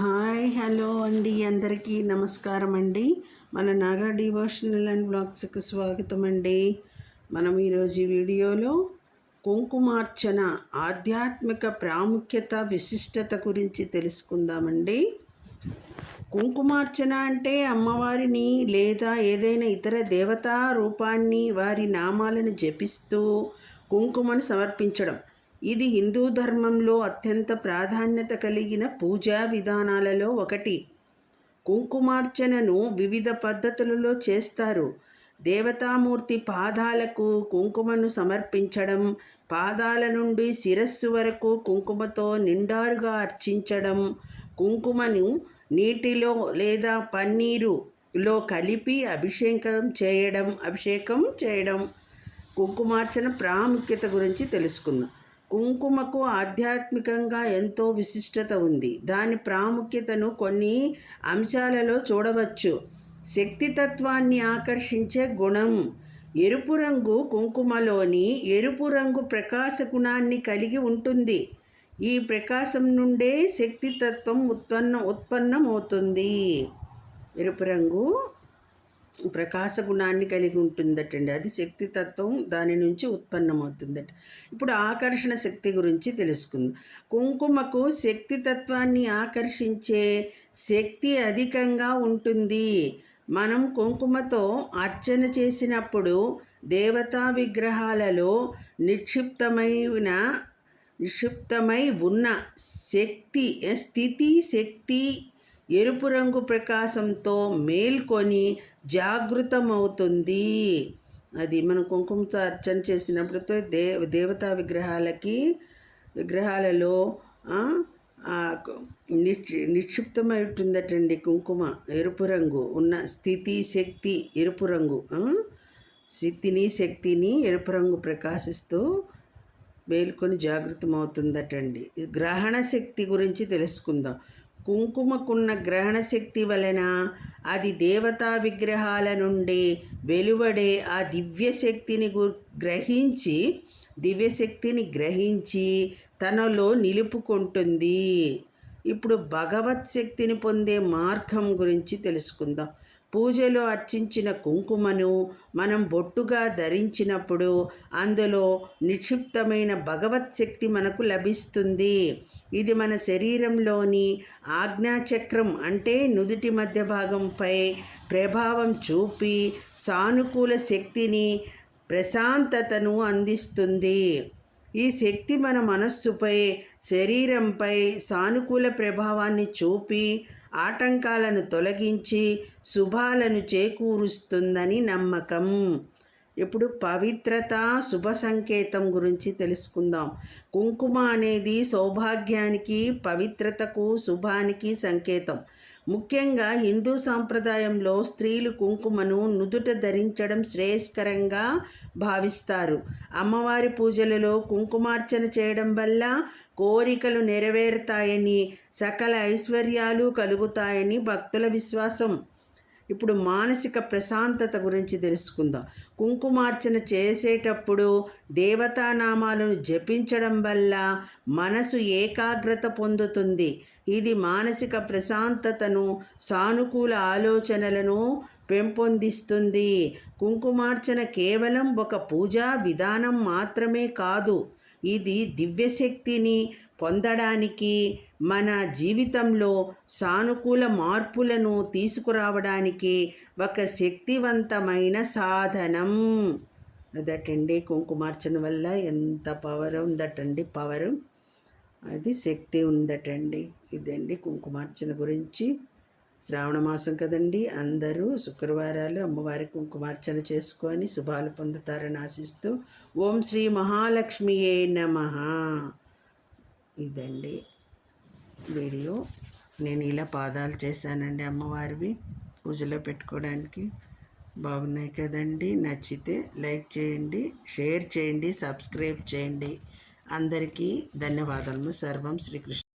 Hi hello అండి. అందరికీ నమస్కారం అండి. మన నాగా డివోషనల్ అండ్ బ్లాగ్స్కి స్వాగతం అండి. మనం ఈరోజు వీడియోలో కుంకుమార్చన ఆధ్యాత్మిక ప్రాముఖ్యత విశిష్టత గురించి తెలుసుకుందామండి. కుంకుమార్చన అంటే అమ్మవారిని లేదా ఏదైనా ఇతర దేవతా రూపాన్ని వారి నామాలను జపిస్తూ కుంకుమను సమర్పించడం. ఇది హిందూ ధర్మంలో అత్యంత ప్రాధాన్యత కలిగిన పూజా విధానాలలో ఒకటి. కుంకుమార్చనను వివిధ పద్ధతులలో చేస్తారు. దేవతామూర్తి పాదాలకు కుంకుమను సమర్పించడం పాదాల నుండి శిరస్సు వరకు కుంకుమతో నిండారుగా అర్చించడం కుంకుమను నీటిలో లేదా పన్నీరులో కలిపి అభిషేకం చేయడం అభిషేకం చేయడం. కుంకుమార్చన ప్రాముఖ్యత గురించి తెలుసుకుందాం. కుంకుమకు ఆధ్యాత్మికంగా ఎంతో విశిష్టత ఉంది. దాని ప్రాముఖ్యతను కొన్ని అంశాలలో చూడవచ్చు. శక్తితత్వాన్ని ఆకర్షించే గుణం ఎరుపు రంగు కుంకుమలోని ఎరుపు రంగు ప్రకాశ గుణాన్ని కలిగి ఉంటుంది. ఈ ప్రకాశం నుండే శక్తితత్వం ఉత్పన్న ఉత్పన్నమవుతుంది. ఎరుపు రంగు ప్రకాశ గుణాన్ని కలిగి ఉంటుందటండి. అది శక్తి తత్వం దాని నుంచి ఉత్పన్నమవుతుందట. ఇప్పుడు ఆకర్షణ శక్తి గురించి తెలుసుకుందాం. కుంకుమకు శక్తి తత్వాన్ని ఆకర్షించే శక్తి అధికంగా ఉంటుంది. మనం కుంకుమతో అర్చన చేసినప్పుడు దేవతా విగ్రహాలలో నిక్షిప్తమైన నిక్షిప్తమై ఉన్న శక్తి స్థితి శక్తి ఎరుపు రంగు ప్రకాశంతో మేల్కొని జాగృతమవుతుంది. అది మనం కుంకుమతో అర్చన చేసినప్పుడు దే దేవతా విగ్రహాలకి విగ్రహాలలో నిక్షి నిక్షిప్తమై ఉంటుందటండి కుంకుమ. ఎరుపు రంగు ఉన్న స్థితి శక్తి ఎరుపు రంగు స్థితిని శక్తిని ఎరుపు రంగు ప్రకాశిస్తూ మేల్కొని జాగృతమవుతుందటండి. గ్రహణ శక్తి గురించి తెలుసుకుందాం. కుంకుమకున్న గ్రహణ శక్తి వలన అది దేవతా విగ్రహాల నుండి వెలువడే ఆ దివ్యశక్తిని గ్రహించి దివ్యశక్తిని గ్రహించి తనలో నిలుపుకుంటుంది. ఇప్పుడు భగవత్ శక్తిని పొందే మార్గం గురించి తెలుసుకుందాం. పూజలో అర్చించిన కుంకుమను మనం బొట్టుగా ధరించినప్పుడు అందులో నిక్షిప్తమైన భగవత్ శక్తి మనకు లభిస్తుంది. ఇది మన శరీరంలోని ఆజ్ఞాచక్రం అంటే నుదుటి మధ్య భాగంపై ప్రభావం చూపి సానుకూల శక్తిని ప్రశాంతతను అందిస్తుంది. ఈ శక్తి మన మనస్సుపై శరీరంపై సానుకూల ప్రభావాన్ని చూపి ఆటంకాలను తొలగించి శుభాలను చేకూరుస్తుందని నమ్మకం. ఇప్పుడు పవిత్రత శుభ సంకేతం గురించి తెలుసుకుందాం. కుంకుమ అనేది సౌభాగ్యానికి పవిత్రతకు శుభానికి సంకేతం. ముఖ్యంగా హిందూ సాంప్రదాయంలో స్త్రీలు కుంకుమను నుదుట ధరించడం శ్రేయస్కరంగా భావిస్తారు. అమ్మవారి పూజలలో కుంకుమార్చన చేయడం వల్ల కోరికలు నెరవేరుతాయని సకల ఐశ్వర్యాలు కలుగుతాయని భక్తుల విశ్వాసం. ఇప్పుడు మానసిక ప్రశాంతత గురించి తెలుసుకుందాం. కుంకుమార్చన చేసేటప్పుడు దేవతానామాలను జపించడం వల్ల మనసు ఏకాగ్రత పొందుతుంది. ఇది మానసిక ప్రశాంతతను సానుకూల ఆలోచనలను పెంపొందిస్తుంది. కుంకుమార్చన కేవలం ఒక పూజా విధానం మాత్రమే కాదు. ఇది దివ్యశక్తిని పొందడానికి మన జీవితంలో సానుకూల మార్పులను తీసుకురావడానికి ఒక శక్తివంతమైన సాధనం. అదటండి కుంకుమార్చన వల్ల ఎంత పవర్ ఉందటండి పవర్ అది శక్తి ఉందటండి. ఇదండి కుంకుమార్చన గురించి. శ్రావణ మాసం కదండి అందరూ శుక్రవారాలు అమ్మవారి కుంకుమార్చన చేసుకొని శుభాలు పొందుతారని ఆశిస్తూ ఓం శ్రీ మహాలక్ష్మియే నమ. ఇదండి వీడియో. నేను ఇలా పాదాలు చేశానండి అమ్మవారివి పూజలో పెట్టుకోవడానికి. బాగున్నాయి కదండి. నచ్చితే లైక్ చేయండి షేర్ చేయండి సబ్స్క్రైబ్ చేయండి. అందరికీ ధన్యవాదాలు సర్వం శ్రీకృష్ణ.